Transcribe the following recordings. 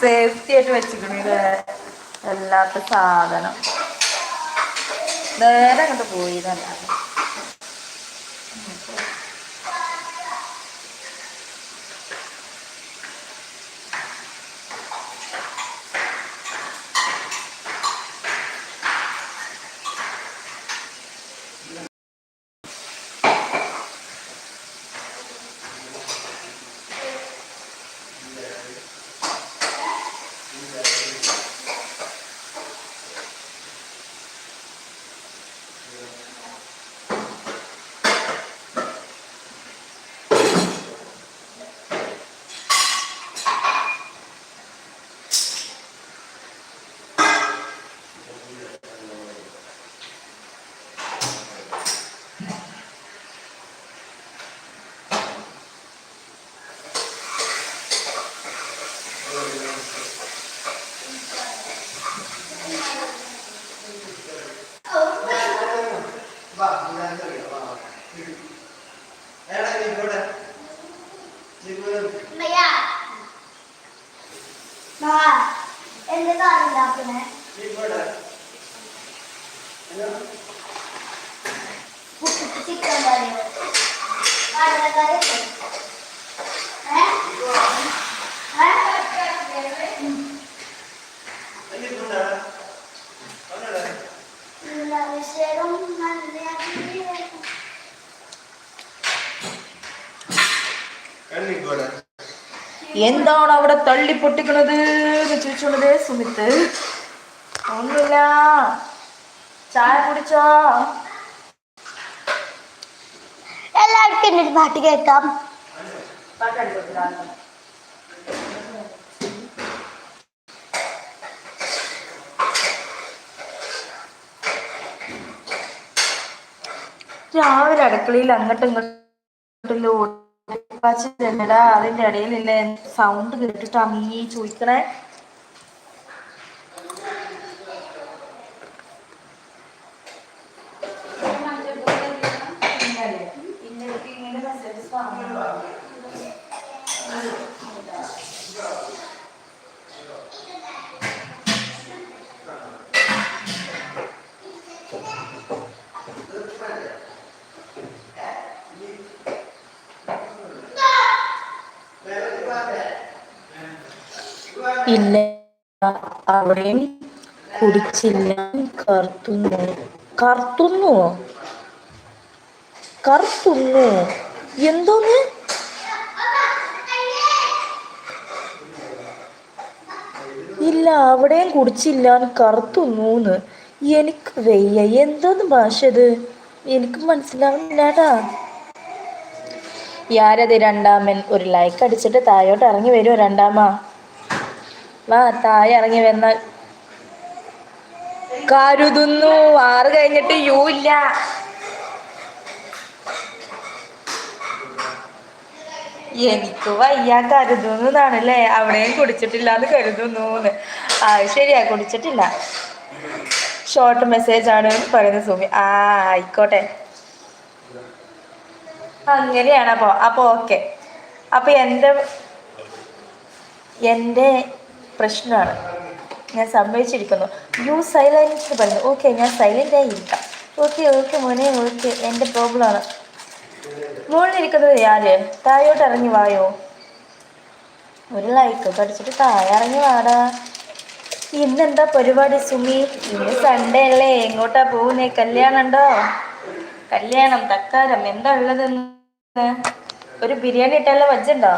Safety ആയിട്ട് വെച്ചിട്ടുണ്ട് എല്ലാത്ത സാധനം. നേരെ അങ്ങോട്ട് പോയി തന്നെ അമ്മയ്യ. മാ, എന്ത് കറി ഉണ്ടാക്കണേ? പുട്ടിക്ക് ചിക്കൻ കറിയോ? കടലക്കറി ഒക്കെ? ഏ? ഏ? ഇല്ല, വിശേഷം നല്ലതാക്കി. എന്താണ് അവിടെ തള്ളി പൊട്ടിക്കണത് എന്ന് ചോദിച്ചോളതേ സുമിത്ത് ഒന്നുമില്ല. ചായ കുടിച്ചോ? എല്ലാവർക്കും എന്റെ ഒരു പാട്ട് കേൾക്കാം. രാവിലെ അടുക്കളയിൽ അങ്ങോട്ടും ഇങ്ങോട്ടും അതിന്റെ ഇടയിലില്ലേ സൗണ്ട് കേട്ടിട്ട് അമ്മീ ചോദിക്കണേ ഇല്ല. അവിടെയും കുടിച്ചില്ല. കറുത്തുന്നു. കറുത്തുന്നു? കറുത്തുന്നു. എന്തോന്ന്? ഇല്ല അവിടെയും കുടിച്ചില്ല. കറുത്തുന്നൂന്ന്. എനിക്ക് വയ്യ. എന്തോന്ന് ഭാഷ ഇത്? എനിക്ക് മനസ്സിലാവുന്നില്ലാടാ യാരത് രണ്ടാമൻ ഒരു ലൈക്ക് അടിച്ചിട്ട് താഴോട്ട് ഇറങ്ങി വരുമോ രണ്ടാമ? വാ താഴെ ഇറങ്ങി വന്നാൽ കരുതുന്നു ആറ് കഴിഞ്ഞിട്ട് യു ഇല്ല. എനിക്ക് വയ്യ കരുതുന്നു എന്നാണല്ലേ? അവിടെയും കുടിച്ചിട്ടില്ല എന്ന് കരുതുന്നു ആ ശരിയാ കുടിച്ചിട്ടില്ല. ഷോർട്ട് മെസ്സേജ് ആണ് പറയുന്നത് സുമി. ആ ആയിക്കോട്ടെ. അങ്ങനെയാണ് അപ്പോൾ അപ്പോൾ ഓക്കെ അപ്പോൾ എന്റെ എന്റെ പ്രശ്നമാണ്. ഞാൻ സമ്മതിച്ചിരിക്കുന്നു. യു സൈലന്റ് പറഞ്ഞു. ഓക്കെ ഞാൻ സൈലന്റ് ആയി ഇരിക്കാം ഓക്കെ ഓക്കെ മോനെ ഓക്കെ എന്റെ പ്രോബ്ലമാണ് മുകളിലിരിക്കുന്നത് ആര്? താഴോട്ട് ഇറങ്ങി വായോ? ഒരു ലൈക്ക് പഠിച്ചിട്ട് താഴെ ഇറങ്ങി വാടാ. ഇന്നെന്താ പരിപാടി സുമി? ഇന്ന് സൺഡേ അല്ലേ? എങ്ങോട്ടാ പോകുന്നേ? കല്യാണം ഉണ്ടോ കല്യാണം തക്കാരം എന്താ ഉള്ളതെന്ന്? ഒരു ബിരിയാണി ഇട്ടല്ല വജ്ജുണ്ടോ?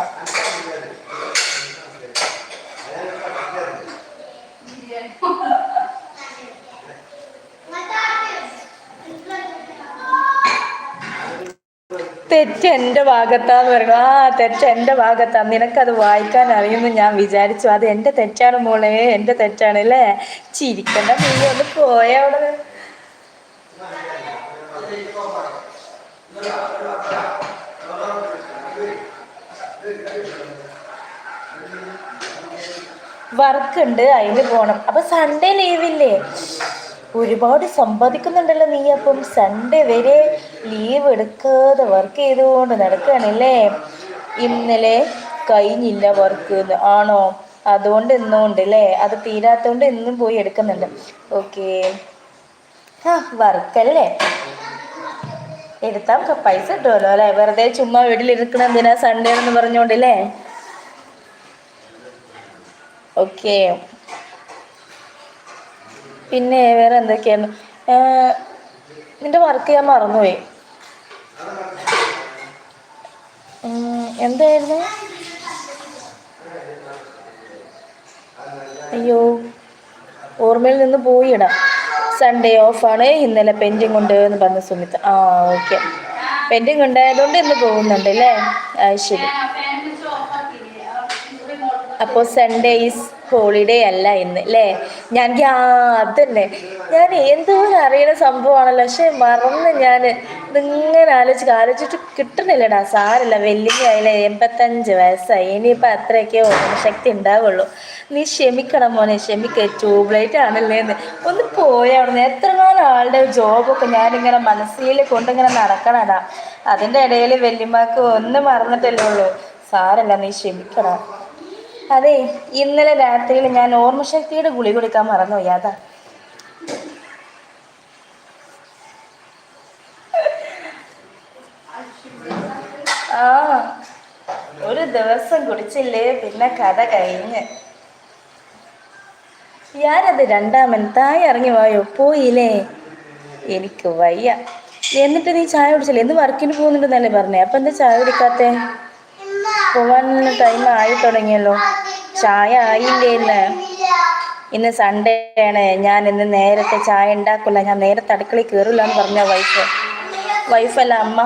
തെറ്റ് എന്റെ ഭാഗത്താന്ന് പറയുന്നു ആ തെറ്റ് എന്റെ ഭാഗത്താ. നിനക്കത് വായിക്കാൻ അറിയുമെന്ന് ഞാൻ വിചാരിച്ചു. അത് എന്റെ തെറ്റാണ് മോളെ. എന്റെ തെറ്റാണ് അല്ലേ? ചിരിക്കണ്ട നീ ഒന്ന് പോയ അവിടെ വർക്ക് ഉണ്ട് അതിന് പോണം. അപ്പൊ സൺഡേ ലീവില്ലേ ഒരുപാട് സമ്പാദിക്കുന്നുണ്ടല്ലോ നീ അപ്പം സൺഡേ വരെ ലീവ് എടുക്കാതെ വർക്ക് ചെയ്തുകൊണ്ട് നടക്കുകയാണല്ലേ? ഇന്നലെ കഴിഞ്ഞില്ല വർക്ക് ആണോ? അതുകൊണ്ട് ഇന്നും ഉണ്ട് അല്ലേ അത് തീരാത്തോണ്ട് ഇന്നും പോയി എടുക്കുന്നുണ്ട്. ഓക്കെ ആ വർക്കല്ലേ എടുത്താൽ പൈസ കിട്ടുമല്ലോ അല്ലേ വെറുതെ ചുമ്മാ വീട്ടിലിരിക്കണം എന്തിനാ സൺഡേ എന്ന് പറഞ്ഞോണ്ടല്ലേ ഓക്കെ പിന്നെ വേറെ എന്തൊക്കെയാണ്? നിന്റെ വർക്ക് ഞാൻ മറന്നുപോയി. എന്തായിരുന്നു? അയ്യോ ഓർമ്മയിൽ നിന്ന് പോയിടാ. സൺഡേ ഓഫാണ് ഇന്നലെ പെൻഡിങ് ഉണ്ട് എന്ന് പറഞ്ഞ സുമിത്ത് ആ ഓക്കെ പെൻഡിങ് ഉണ്ടായതുകൊണ്ട് ഇന്ന് പോകുന്നുണ്ട് അല്ലേ? ശരി. അപ്പോൾ സൺഡേ ഈസ് ഹോളിഡേ അല്ല ഇന്ന് അല്ലേ ഞാൻ അതന്നെ. ഞാൻ എന്തോ അറിയുന്ന സംഭവമാണല്ലോ. പക്ഷെ മറന്ന് ഞാൻ ഇതിങ്ങനെ ആലോചിച്ച് ആലോചിച്ചിട്ട് കിട്ടണില്ലടാ സാരല്ല വെല്ലുവിളിയായില്ലേ എൺപത്തഞ്ച് വയസ്സായി. ഇനിയിപ്പോൾ അത്രയൊക്കെ ഓർമ്മശക്തി ഉണ്ടാവുള്ളൂ. നീ ക്ഷമിക്കണം മോനെ ക്ഷമിക്ക. ട്യൂബ്ലൈറ്റ് ആണല്ലേ എന്ന്. ഒന്ന് പോയി അവിടുന്ന്. എത്ര കാലം ആളുടെ ജോബൊക്കെ ഞാനിങ്ങനെ മനസ്സിൽ കൊണ്ടിങ്ങനെ നടക്കണടാ അതിന്റെ ഇടയിൽ വെല്ലുമാക്ക് ഒന്ന് മറന്നിട്ടല്ലേ ഉള്ളൂ. സാരല്ല നീ ക്ഷമിക്കണം. അതെ ഇന്നലെ രാത്രിയിൽ ഞാൻ ഓർമ്മശക്തിയുടെ ഗുളി കുടിക്കാൻ മറന്നു അതാ. ആ ഒരു ദിവസം കുടിച്ചില്ലേ? പിന്നെ കഥ കഴിഞ്ഞ്. ഞാനത് രണ്ടാമൻ തായ് ഇറങ്ങി വായോ പോയില്ലേ? എനിക്ക് വയ്യ. എന്നിട്ട് നീ ചായ കുടിച്ചില്ലേ? എന്ന് വർക്കിന് പോകുന്നുണ്ടെന്നല്ലേ പറഞ്ഞേ? അപ്പം എന്താ ചായ കുടിക്കാത്തേ? പോവാനുള്ള ടൈം ആയി തുടങ്ങിയല്ലോ. ചായ ആയില്ലേ ഇന്ന്? ഇന്ന് സൺഡേ ആണ്. ഞാൻ ഇന്ന് നേരത്തെ ചായ ഉണ്ടാക്കില്ല ഞാൻ നേരത്തെ അടുക്കളയിൽ കയറില്ല എന്ന് പറഞ്ഞ വൈഫ് വൈഫല്ല അമ്മ.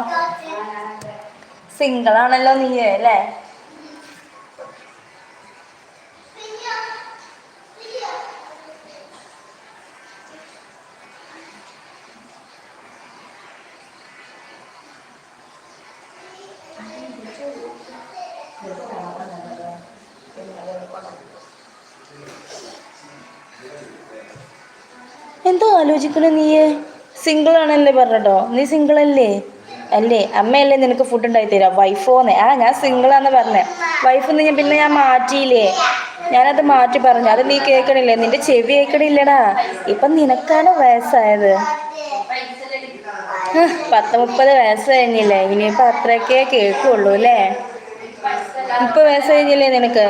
സിംഗിളാണല്ലോ നീ അല്ലേ? എന്തോ ആലോചിക്കണ നീ? സിംഗിൾ ആണല്ലേ പറഞ്ഞോ നീ സിംഗിൾ അല്ലേ? അല്ലേ അമ്മയല്ലേ നിനക്ക് ഫുഡ് ഉണ്ടായി തരാം? വൈഫോന്ന്. ആ ഞാൻ സിംഗിൾ സിംഗിളാന്ന് പറഞ്ഞേ. വൈഫ് ഞാൻ പിന്നെ ഞാൻ മാറ്റിയില്ലേ? ഞാനത് മാറ്റി പറഞ്ഞു. അത് നീ കേൾക്കണില്ലേ? നിന്റെ ചെവി കേൾക്കണില്ലടാ. ഇപ്പം നിനക്കാണ് വയസ്സായത്. പത്ത് മുപ്പത് വയസ്സ് കഴിഞ്ഞില്ലേ ഇനിയിപ്പോൾ അത്രയൊക്കെ കേൾക്കുള്ളൂ അല്ലേ? മുപ്പത് വയസ്സ് കഴിഞ്ഞില്ലേ നിനക്ക്?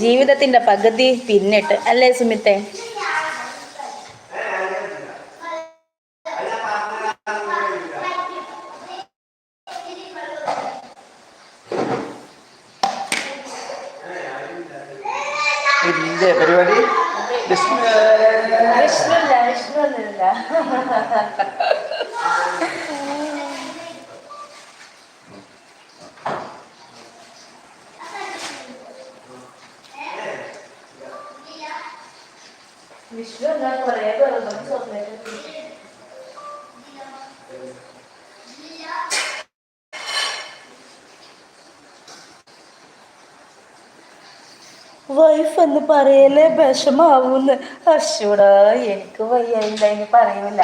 ജീവിതത്തിന്റെ പകുതി പിന്നിട്ട്. അല്ലേ സുമിത്തെ? ഇല്ലേ പരിപാടി? വിഷ്ണു വൈഫ് എന്ന് പറയലേ വിഷമാവൂന്ന്. അശ്വടാ എനിക്ക് വയ്യായില്ല ഇനി പറയൂല.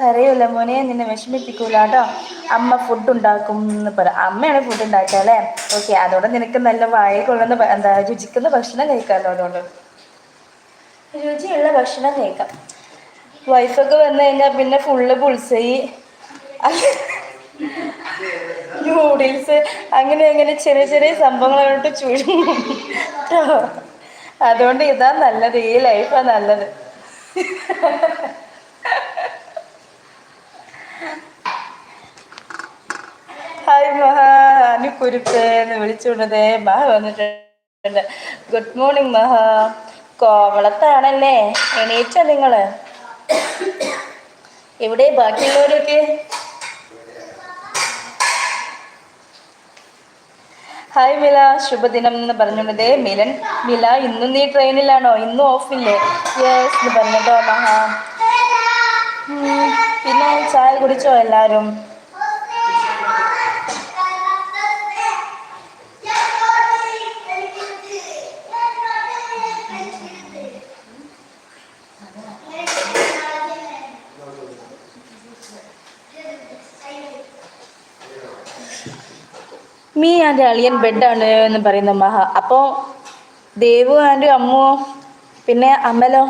പറയൂല മോനെ നിന്നെ വിഷമിപ്പിക്കൂല കേട്ടോ അമ്മ ഫുഡ് ഉണ്ടാക്കും എന്ന് പറ അമ്മയാണ് ഫുഡ് ഉണ്ടാക്കുക ഓക്കെ അതോടെ നിനക്ക് നല്ല വായ കൊള്ളുന്ന എന്താ രുചിക്കുന്ന ഭക്ഷണം കഴിക്കാമല്ലോ അതുകൊണ്ട് രുചിയുള്ള ഭക്ഷണം കഴിക്കാം. വൈഫൊക്കെ വന്നു കഴിഞ്ഞാൽ പിന്നെ ഫുള്ള് പുൾസൈ നൂഡിൽസ് അങ്ങനെ അങ്ങനെ ചെറിയ ചെറിയ സംഭവങ്ങളോട്ട് ചുരുങ്ങും. അതുകൊണ്ട് ഇതാ നല്ലത് ഈ ലൈഫാ നല്ലത്. ഹായ് മഹാ അനുക്കുരുപ്പ് എന്ന് വിളിച്ചുകൊണ്ടതേ മഹ വന്നിട്ടുണ്ട്. ഗുഡ് മോർണിംഗ് മഹാ. കോവളത്താണല്ലേ? എണീറ്റ നിങ്ങൾ. എവിടെ ബാക്കിയുള്ളവരൊക്കെ? ഹായ് മില ശുഭദിനം എന്ന് പറഞ്ഞുകൊണ്ടത് മിലൻ. മില ഇന്നും നീ ട്രെയിനിലാണോ? ഇന്നും ഓഫില്ലേ? യെസ് എന്ന് പറഞ്ഞിട്ടോ മഹാ. പിന്നെ ചായ കുടിച്ചോ എല്ലാവരും മീ ആൻഡ് അളിയൻ ബെഡാണ് എന്ന് പറയുന്നു മഹ. അപ്പോ ദേവു ആൻഡ് അമ്മുവോ? പിന്നെ അമലോ?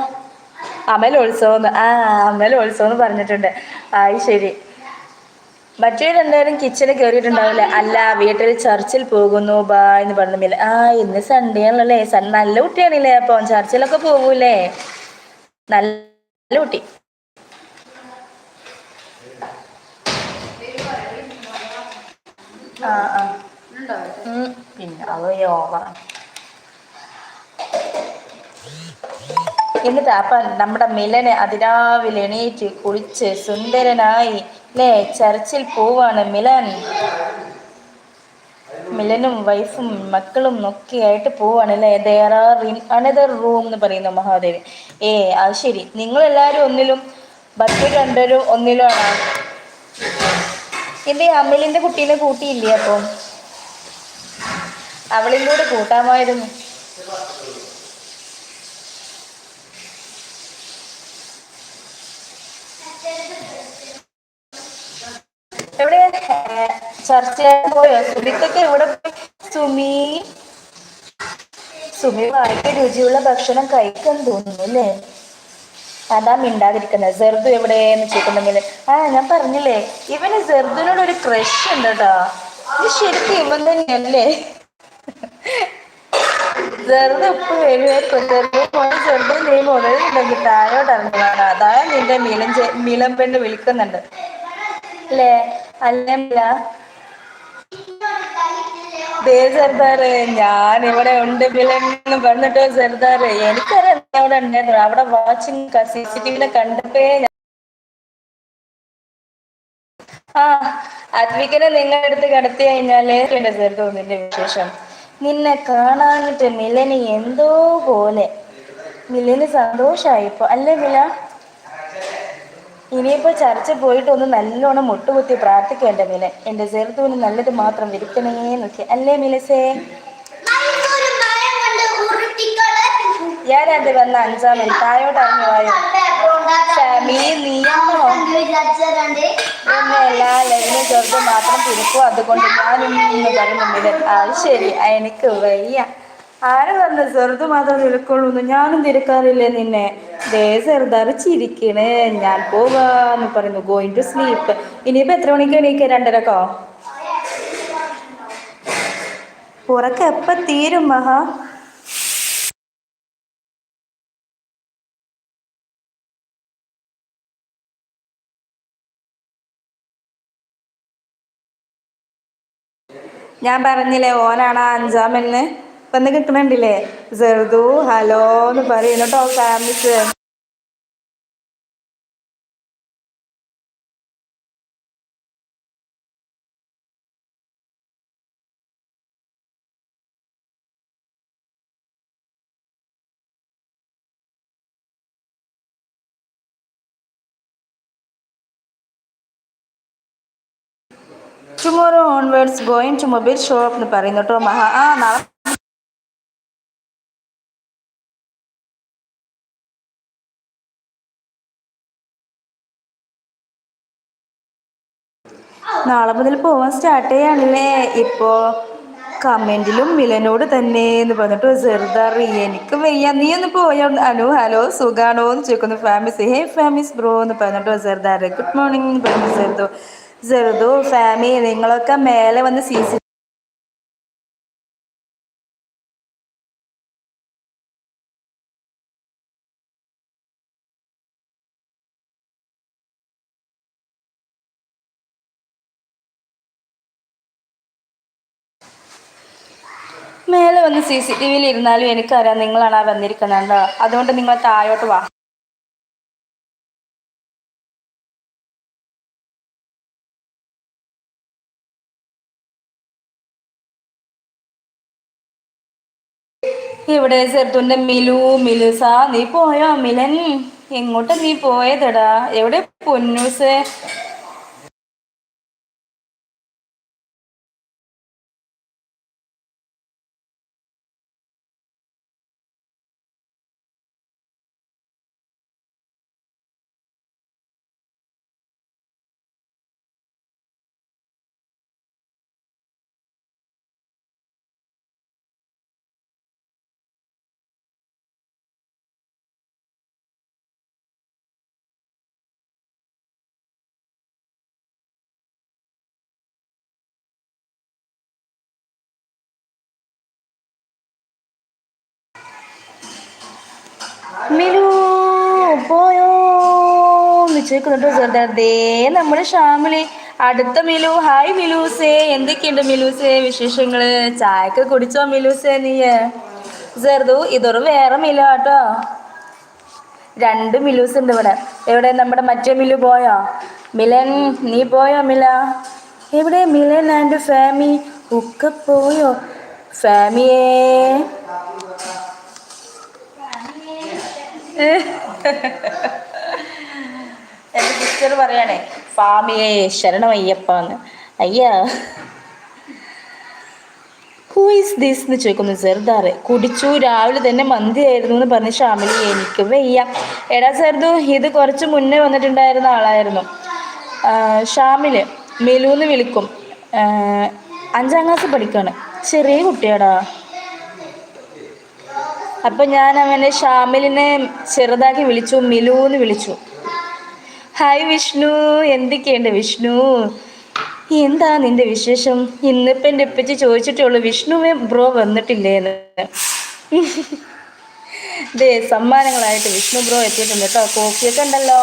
അമലോത്സവം. ആ അമലോത്സവം എന്ന് പറഞ്ഞിട്ടുണ്ട്. ആയി ശരി. മറ്റൊരു രണ്ടുപേരും കിച്ചണിൽ കയറിയിട്ടുണ്ടാവില്ല അല്ല വീട്ടിൽ ചർച്ചിൽ പോകുന്നു. ബാ എന്ന് പറഞ്ഞില്ല. ആ ഇന്ന് സൺഡേ ആണല്ലേ സൺ നല്ല കുട്ടിയാണല്ലേ? അപ്പം ചർച്ചിലൊക്കെ പോകൂലേ നല്ല കുട്ടി. ആ ആ. പിന്നെ എന്നിട്ട് അപ്പൊ നമ്മുടെ മിലനെ അതിരാവിലെ എണീറ്റ് കുളിച്ച് സുന്ദരനായി അല്ലേ ചർച്ചിൽ പോവാണ് മിലൻ. മിലനും വൈഫും മക്കളും ഒക്കെ ആയിട്ട് പോവാണ് അല്ലേ there are in another room എന്ന് പറയുന്നു മഹാദേവൻ. ഏ അത് ശരി. നിങ്ങൾ എല്ലാരും ഒന്നിലും ബാക്കി രണ്ടുപേരും ഒന്നിലും ആണ് എന്റെ അമലിന്റെ കുട്ടീനെ കൂട്ടിയില്ലേ അപ്പം? അവളിൽ കൂടെ കൂട്ടാമായിരുന്നു. എവിടെ? ചർച്ച പോയോ? സുമിക്കൊക്കെ പോയി? സുമി. സുമി വായിക്ക് രുചിയുള്ള ഭക്ഷണം കഴിക്കാൻ തോന്നുന്നു അല്ലേ? അതാ മിണ്ടാതിരിക്കുന്നത്. സെർദു എവിടെയെന്ന് ചോദിക്കുന്നെങ്കിൽ ആ ഞാൻ പറഞ്ഞില്ലേ ഇവന് സെർദുനോട് ഒരു ക്രഷ് ഉണ്ട് കേട്ടോ. ഇത് ശരിക്കും ഇവൻ തന്നെയല്ലേ? ചെറുത് ഉപ്പ് ചെറുത് നീ മുതലുണ്ടെങ്കിൽ താഴോട്ട് ഇറങ്ങുവാണ്. അതാ നിന്റെ ചെ- മിലം പെണ്ണ് വിളിക്കുന്നുണ്ട്. അല്ലേ? അല്ലേ ദേ സർദാറ് ഞാൻ ഇവിടെ ഉണ്ട് മിലൻ എന്ന് പറഞ്ഞിട്ടോ സർദാറ് എനിക്കറിയാം അവിടെ ഉണ്ടായിരുന്നു. അവിടെ വാച്ചിങ് സി കണ്ടപ്പേ ആ അത്വിക്കനെ നിങ്ങളുടെ അടുത്ത് കടത്തി കഴിഞ്ഞാൽ ചെറുതോ നിന്റെ വിശേഷം? നിന്നെ കാണാനിട്ട് മിലന് എന്തോ പോലെ. മിലന് സന്തോഷായിപ്പോ. അല്ലേ മില? ഇനിയിപ്പോ ചർച്ച പോയിട്ട് ഒന്ന് നല്ലോണം മുട്ടുകുത്തി പ്രാർത്ഥിക്കേണ്ട മില. എന്റെ ചെറുതൂന് നല്ലത് മാത്രം വിരിക്കണേ നോക്കി അല്ലേ മിലസേ. ഞാനത് വന്ന അഞ്ചാമൻ? തായോട്ട് ഇറങ്ങി വായോ? നീയാണോ ലവിനെ ചെറുത് മാത്രം പിരിക്കും അതുകൊണ്ട് ഞാനും പറയുന്നുണ്ട് അത് ശരി. എനിക്ക് വയ്യ. ആര് പറഞ്ഞു ചെറുത് മാത്രം തിരക്കുള്ളൂ ഞാനും തിരക്കാറില്ലേ നിന്നെ. ദേ ചിരിക്കണ്. ഞാൻ പോവാന്ന് പറയുന്നു. ഗോയിങ് ടു സ്ലീപ്പ് ഇനിയിപ്പോ എത്ര മണിക്ക് എണീക്ക? രണ്ടരക്കോ? ഉറക്കം എപ്പ തീരും മഹാ? ഞാൻ പറഞ്ഞില്ലേ ഓനാണ് അഞ്ചാമെന്ന് ഇപ്പൊ കിട്ടണുണ്ടില്ലേ? ചെറുതു ഹലോ എന്ന് പറയുന്നു കേട്ടോ Famis tomorrow onwards going to mobile shop എന്ന് പറയുന്നു കേട്ടോ. മഹാ ആ നാളെ നാളെ മുതൽ പോവാൻ സ്റ്റാർട്ട് ചെയ്യാണല്ലേ? ഇപ്പോ കമന്റിലും മിലനോട് തന്നെ എന്ന് പറഞ്ഞിട്ട് ചെറുതാർ എനിക്ക് വയ്യ. നീ ഒന്ന് പോയോ? അനു ഹലോ സുഖാണോ എന്ന് ചോദിക്കുന്നു. ഫാമിസ് ഹേ ഫാമിസ് ബ്രോ എന്ന് പറഞ്ഞിട്ട് ചെറുതാർ ഗുഡ് മോർണിംഗ് എന്ന് പറഞ്ഞു ചെറുതു ചെറുതു ഫാമി നിങ്ങളൊക്കെ മേലെ വന്ന് സി സി മേലെ വന്ന് സി സി ടി വിയിൽ ഇരുന്നാലും എനിക്കറിയാം നിങ്ങളാണ് ആ വന്നിരിക്കുന്നത് അതുകൊണ്ട് നിങ്ങൾ താഴോട്ട് വാ. ഇവിടെ ചെറുത്തുന്റെ മിലു മിലുസ നീ പോയോ മിലൻ? എങ്ങോട്ട് നീ പോയതെടാ? എവിടെ പൊന്നൂസ്? ചോദിക്കുന്നുണ്ട് ചെറുതായിട്ട് ദേ നമ്മുടെ ഷാമിലി അടുത്ത മിലു. ഹായ് മിലൂസേ. എന്തൊക്കെയുണ്ട് മിലൂസേ വിശേഷങ്ങൾ? ചായക്ക് കുടിച്ചോ മിലൂസേ നീ? ചെറുതു ഇതൊരു വേറെ മിലു കേട്ടോ രണ്ട് മിലൂസ് ഉണ്ട് ഇവിടെ. എവിടെ? നമ്മുടെ മറ്റേ മിലു പോയോ? മിലൻ നീ പോയോ മില? എവിടെ? മിലൻ ആൻഡ് ഫാമി ഒക്കെ പോയോ? ഫാമിയേ. എന്റെ സിസ്റ്റർ പറയണേ ഫാമിയെ ശരണമയ്യപ്പാന്ന്. അയ്യാ. ഹൂ ഈസ് ദിസ് എന്ന് ചോദിക്കുന്നു സെർദാറ് കുടിച്ചു രാവിലെ തന്നെ മന്തി ആയിരുന്നു എന്ന് പറഞ്ഞ് ഷാമിലി എനിക്ക് വയ്യ. എടാ സെർദു ഇത് കുറച്ച് മുന്നേ വന്നിട്ടുണ്ടായിരുന്ന ആളായിരുന്നു. ഷാമിൽ മെലൂന്ന് വിളിക്കും. അഞ്ചാം ക്ലാസ് പഠിക്കാണ്. ചെറിയ കുട്ടിയാടാ. അപ്പം ഞാൻ അവനെ ഷാമിലിനെ ചെറുതാക്കി വിളിച്ചു മിലൂന്ന് വിളിച്ചു. ഹായ് വിഷ്ണു എന്തൊക്കെയുണ്ട് വിഷ്ണു? എന്താ നിന്റെ വിശേഷം? ഇന്നിപ്പം എന്റെ ഉപ്പച്ചി ചോദിച്ചിട്ടേ ഉള്ളൂ വിഷ്ണുവേ ബ്രോ വന്നിട്ടില്ലേന്ന്. ദേ സമ്മാനങ്ങളായിട്ട് വിഷ്ണു ബ്രോ എത്തിയിട്ടുണ്ട് കേട്ടോ. കോഫിയൊക്കെ ഉണ്ടല്ലോ.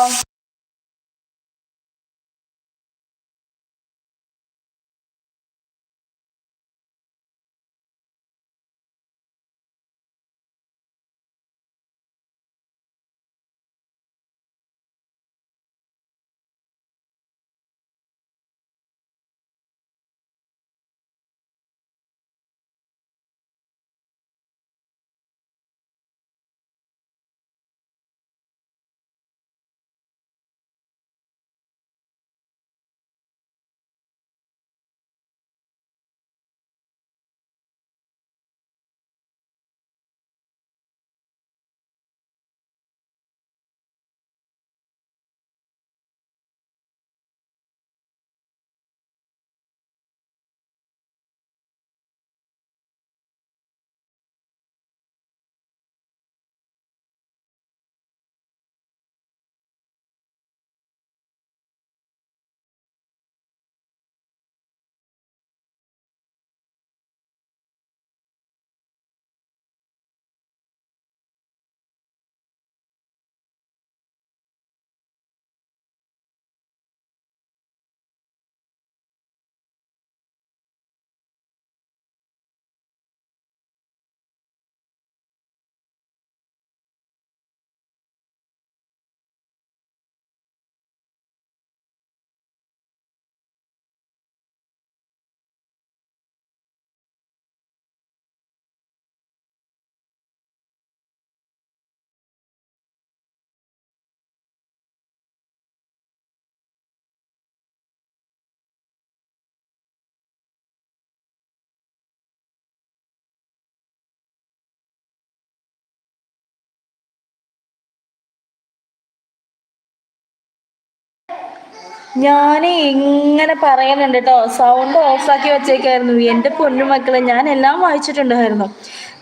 ഞാൻ ഇങ്ങനെ പറയുന്നുണ്ട് കേട്ടോ സൗണ്ട് ഓഫാക്കി വെച്ചേക്കായിരുന്നു. എന്റെ പൊന്നുമക്കളെ ഞാൻ എല്ലാം വായിച്ചിട്ടുണ്ടായിരുന്നു.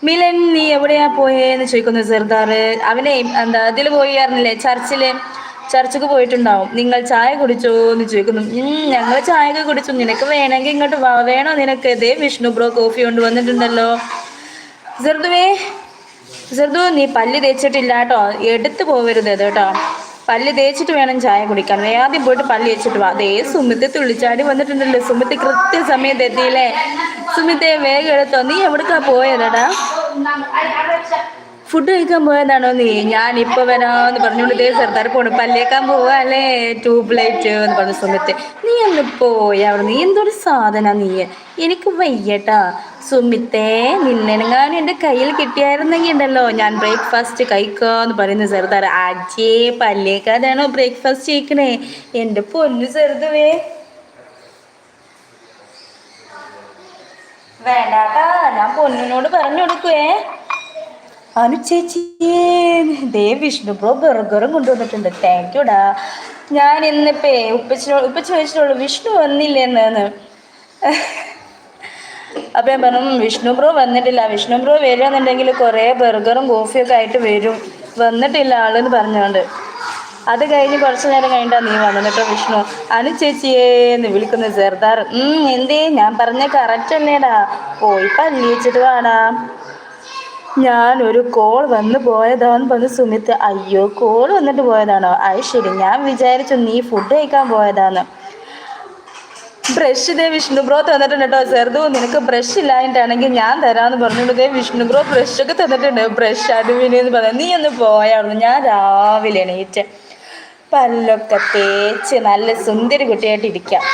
മിലൻ നീ എവിടെയാ പോയേന്ന് ചോദിക്കുന്നു സെർദാർ അവനെ എന്താ അതിൽ പോയിരുന്നില്ലേ ചർച്ചിൽ ചർച്ചക്ക് പോയിട്ടുണ്ടാവും. നിങ്ങൾ ചായ കുടിച്ചോ എന്ന് ചോദിക്കുന്നു ഞങ്ങൾ ചായ ഒക്കെ കുടിച്ചു. നിനക്ക് വേണമെങ്കിൽ ഇങ്ങോട്ട് വാ. വേണോ നിനക്ക്? ഇതേ വിഷ്ണു ബ്രോ കോഫി കൊണ്ട് വന്നിട്ടുണ്ടല്ലോ. ചെറുതുവേ ചെറുതു നീ പല്ല് തേച്ചിട്ടില്ല കേട്ടോ എടുത്തു പോവരുത് കേട്ടോ പല്ല് തേച്ചിട്ട് വേണം ചായ കുടിക്കാൻ. ആദ്യം പോയിട്ട് പല്ല് തേച്ചിട്ട് വാ. അതേ സുമിത്തെ തുള്ളിച്ചാടി വന്നിട്ടുണ്ടല്ലോ. സുമിത്ത് കൃത്യസമയത്ത് എത്തിയില്ലേ സുമിത്തെ വേഗം എടുത്തോ. നീ എവിടേക്കാ പോയതടാ? ഫുഡ് കഴിക്കാൻ പോയതാണോ നീ? ഞാൻ ഇപ്പൊ വരാന്ന് പറഞ്ഞുകൊണ്ട് ദേ സർദാർ പോണു. പല്ലേക്കാൻ പോവാ അല്ലേ ട്യൂബ് ലൈറ്റ് എന്ന് പറഞ്ഞ സുമിത്തെ. നീ ഒന്ന് പോയി അവിടെ. നീ എന്തൊരു സാധന നീ എനിക്ക് വയ്യട്ടാ. സുമിത്തേ നിന്നെങ്ങാനും എന്റെ കയ്യിൽ കിട്ടിയായിരുന്നെങ്കിൽ ഉണ്ടല്ലോ. ഞാൻ ബ്രേക്ക്ഫാസ്റ്റ് കഴിക്കാന്ന് പറയുന്നു ചെറുതാറ് അജേ പല്ലേക്കാതാണോ ബ്രേക്ക്ഫാസ്റ്റ് ചെയ്യിക്കണേ എന്റെ പൊന്നു ചെറുതുവേ. വേണ്ടാട്ടാ ഞാൻ പൊന്നിനോട് പറഞ്ഞു കൊടുക്കുവേ. അനു ചേച്ചിയേ ദേ വിഷ്ണു ബ്രോ ബർഗറും കൊണ്ടുവന്നിട്ടുണ്ട്. താങ്ക് യുടാ ഞാൻ ഇന്നിപ്പേ ഉപ്പച്ചിനോട് ഉപ്പച്ചി ചോദിച്ചിട്ടുള്ളൂ വിഷ്ണു വന്നില്ലേന്ന്. അപ്പം ഞാൻ പറഞ്ഞു വിഷ്ണു ബ്രോ വന്നിട്ടില്ല. വിഷ്ണു ബ്രോ വരികയാണെന്നുണ്ടെങ്കിൽ കുറേ ബർഗറും കോഫിയൊക്കെ ആയിട്ട് വരും. വന്നിട്ടില്ല ആളെന്ന് പറഞ്ഞുകൊണ്ട്. അത് കഴിഞ്ഞ് കുറച്ച് നേരം കഴിഞ്ഞിട്ടാ നീ വന്നത് കേട്ടോ വിഷ്ണു. അനു ചേച്ചിയേ എന്ന് വിളിക്കുന്ന ചെറുതാർ എന്തേ? ഞാൻ പറഞ്ഞ കറക്റ്റ് അല്ലേടാ. പോയി വേണാ വാടാ ഞാൻ ഒരു കോൾ വന്ന് പോയതാന്ന് പറഞ്ഞ് സുമിത്ത്. അയ്യോ കോൾ വന്നിട്ട് പോയതാണോ? അത് ശരി ഞാൻ വിചാരിച്ചു നീ ഫുഡ് കഴിക്കാൻ പോയതാന്ന്. ബ്രഷ് ഇതേ വിഷ്ണു ബ്രോ തന്നിട്ടുണ്ട് കേട്ടോ. നിനക്ക് ബ്രഷ് ഇല്ലായിട്ടാണെങ്കിൽ ഞാൻ തരാമെന്ന് പറഞ്ഞുകൊണ്ട് ഇതേ വിഷ്ണു ബ്രോ ബ്രഷ് ഒക്കെ തന്നിട്ടുണ്ട്. ബ്രഷ് അടിവിനി എന്ന് പറഞ്ഞു നീ ഒന്ന് പോയായിരുന്നു ഞാൻ രാവിലെ എണീറ്റ് പല്ലൊക്കെ തേച്ച് നല്ല സുന്ദരി കുട്ടിയായിട്ട് ഇരിക്കാം.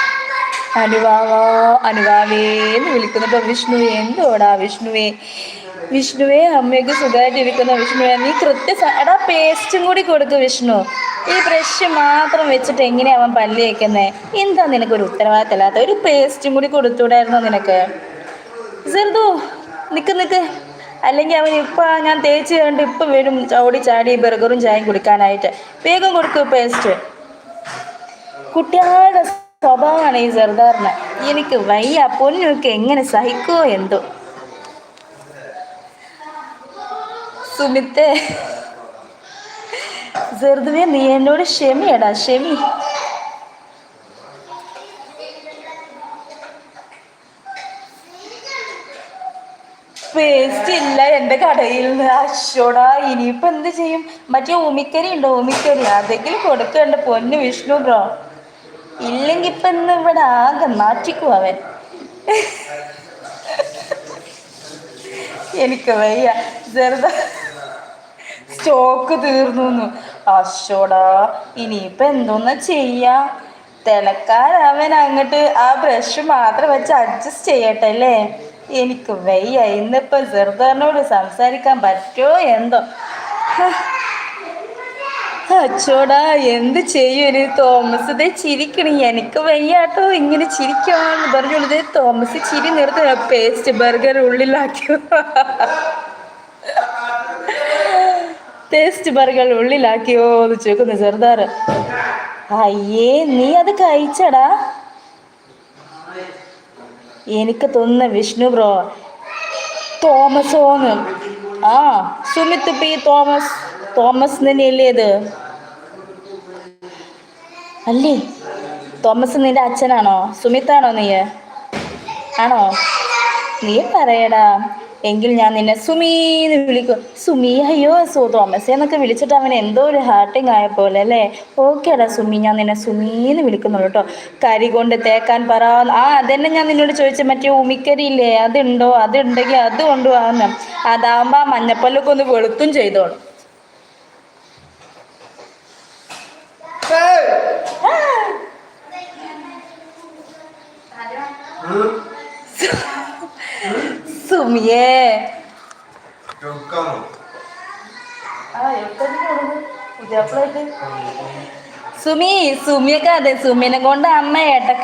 അനുവാവാ അനുവാവേന്ന് വിളിക്കുന്നപ്പോ വിഷ്ണുവേ എന്തോടാ വിഷ്ണുവേ? വിഷ്ണുവേ അമ്മയ്ക്ക് സുഖമായിട്ട് ഇരിക്കുന്ന. വിഷ്ണുവേ നീ കൃത്യ എടാ പേസ്റ്റും കൂടി കൊടുക്കും വിഷ്ണു. ഈ ബ്രഷ് മാത്രം വെച്ചിട്ട് എങ്ങനെയാ അവൻ പല്ല് തേക്കുന്നേ? എന്താ നിനക്കൊരു ഉത്തരവാദിത്തമില്ലാത്ത ഒരു പേസ്റ്റും കൂടി കൊടുത്തൂടായിരുന്നോ നിനക്ക്? ചെറുതു നിക്ക് നിക്ക്. അല്ലെങ്കിൽ അവൻ ഇപ്പം ഞാൻ തേച്ച് കണ്ട് ഇപ്പം വരും ഓടി ചാടി ബർഗറും ചായയും കുടിക്കാനായിട്ട്. വേഗം കൊടുക്കും പേസ്റ്റ് കുട്ടികളുടെ സ്വഭാവമാണ് ഈ സർദാറിന്. എനിക്ക് വയ്യ പൊന്നൊക്കെ എങ്ങനെ സഹിക്കോ എന്തോ. സുമിത്തെ. ചെറുതുവേ നീ എന്നോട് ക്ഷമിയടാ ക്ഷമി. പേസ്റ്റ് ഇല്ല എന്റെ കടയിൽ നിന്ന്. അശോടാ ഇനിയിപ്പോൾ എന്ത് ചെയ്യും? മറ്റേ ഉമിക്കരി ഉണ്ടോ? ഉമിക്കരി അതെങ്കിലും കൊടുക്കണ്ട പൊന്നു വിഷ്ണു ബ്രോ. ഇല്ലെങ്കിൽ ഇപ്പം ഇന്ന് ഇവിടെ ആകെ നാട്ടിക്കു അവൻ. എനിക്ക് വയ്യ. ചെറുത സ്റ്റോക്ക് തീർന്നു അശോടാ ഇനിയിപ്പോൾ എന്തോന്ന ചെയ്യാ? തിളക്കാൻ അങ്ങട്ട് ആ ബ്രഷ് മാത്രം വെച്ച് അഡ്ജസ്റ്റ് ചെയ്യട്ടെ അല്ലേ? എനിക്ക് വയ്യ ഇന്നിപ്പോൾ ചെറുതാറിനോട് സംസാരിക്കാൻ പറ്റുമോ എന്തോ. അച്ചോടാ എന്ത് ചെയ്യും തോമസ് ഇതേ ചിരിക്കണി എനിക്ക് വയ്യാട്ടോ ഇങ്ങനെ ചിരിക്കാന്ന് പറഞ്ഞോളൂ ഇതേ തോമസ് ചിരി നിർത്തി പേസ്റ്റ് ബർഗർ ഉള്ളിലാക്കി. പേസ്റ്റ് ബർഗർ ഉള്ളിലാക്കിയോ എന്ന് ചോദിക്കുന്നു സർദാർ. അയ്യേ നീ അത് കഴിച്ചടാ. എനിക്ക് തോന്നുന്ന വിഷ്ണു ബ്രോ തോമസോന്ന്. ആ സുമിത്ത് പി തോമസ് തോമസ് തന്നെയല്ലേ ഇത്? അല്ലേ? തോമസ് നിന്റെ അച്ഛനാണോ? സുമിത്താണോ നീ ആണോ? നീ പറയടാ. എങ്കിൽ ഞാൻ നിന്നെ സുമീന്ന് വിളിക്കും. സുമി അയ്യോ സോ തോമസ് എന്നൊക്കെ വിളിച്ചിട്ട് അവൻ എന്തോ ഒരു ഹാർട്ടിങ് ആയ പോലെ അല്ലേ? ഓക്കേടാ സുമി ഞാൻ നിന്നെ സുമീന്ന് വിളിക്കുന്നുള്ളൂ കേട്ടോ കരി കൊണ്ട് തേക്കാൻ പറ. ആ അതന്നെ ഞാൻ നിന്നോട് ചോദിച്ച മറ്റേ ഉമിക്കരി ഇല്ലേ അതുണ്ടോ? അതുണ്ടെങ്കിൽ അത് കൊണ്ടുപോകാന്ന് അതാകുമ്പോൾ ആ മഞ്ഞപ്പല്ലൊക്കെ ഒന്ന് വെളുത്തും ചെയ്തോളും. ആ. പുതിയ സുമി സുമിയൊക്കെ അതെ സുമിനെ കൊണ്ട് അമ്മ ഏട്ടക്ക